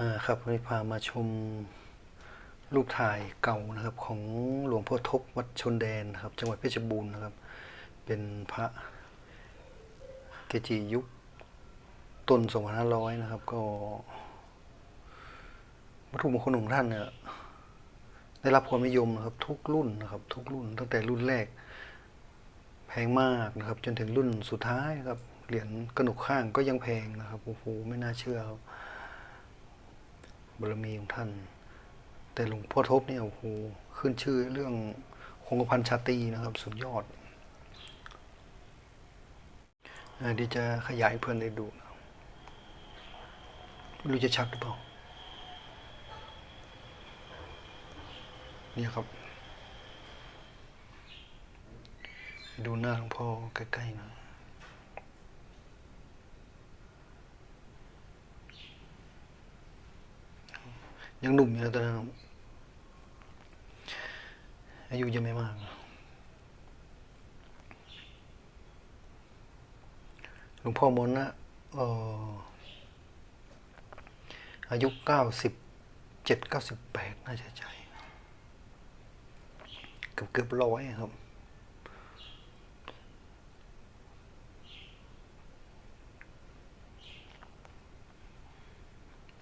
อ่าครับวันนี้พามาชมรูปถ่ายเก่านะครับของหลวงพ่อทบวัดชนแดนครับ จังหวัดเพชรบูรณ์นะครับ เป็นพระเกจิยุคต้น2500นะครับ ก็วัตถุมงคลของท่านเนี่ยได้รับความนิยมนะครับ ทุกรุ่นนะครับ ทุกรุ่นตั้งแต่รุ่นแรก แพงมากนะครับ จนถึงรุ่นสุดท้ายครับเหรียญกระหนกข้างก็ยังแพงนะครับโอ้โหไม่น่าเชื่อครับ บารมีของท่าน แต่หลวงพ่อทบเนี่ยโอ้โหขึ้นชื่อเรื่องคงกระพันชาตีนะครับ สุดยอดเดี๋ยวจะขยายเพื่อนได้ดูนะไม่รู้จะชัดหรือเปล่าเนี่ยครับ ดูหน้าหลวงพ่อใกล้ๆนะ ยังหนุ่มอยู่นะตอนนั้นอายุยังไม่มาก หลวงพ่อมนนะเอ่ออายุเก้าสิบเจ็ดเก้าสิบแปดน่าจะใช่เกือบเกือบร้อยครับ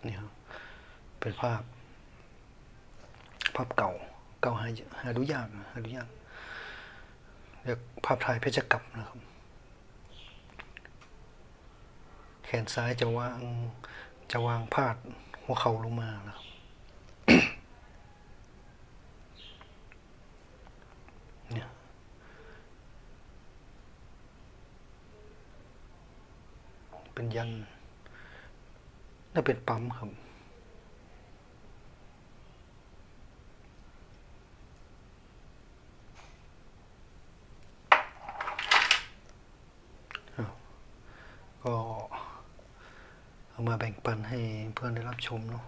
นี่ครับ เป็นภาพ ภาพเก่า เก่าหาหาดูยากหาดูยากเรียกภาพถ่ายเพชรกับนะครับ แขนซ้ายจะวางจะวางพาดหัวเข่าลงมานะครับเนี่ยเป็นยันน่าเป็นปั๊มครับ ก็เอามาแบ่งปันให้เพื่อนได้รับชมเนาะ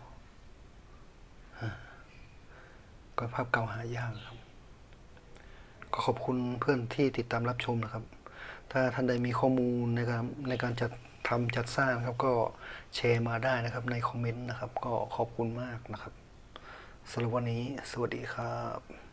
ก็ภาพเก่าหายากครับ ก็ขอบคุณเพื่อนที่ติดตามรับชมนะครับ ถ้าท่านใดมีข้อมูลในการในการจัดทำจัดสร้างครับก็แชร์มาได้นะครับในคอมเมนต์นะครับ ก็ขอบคุณมากนะครับสำหรับวันนี้สวัสดีครับ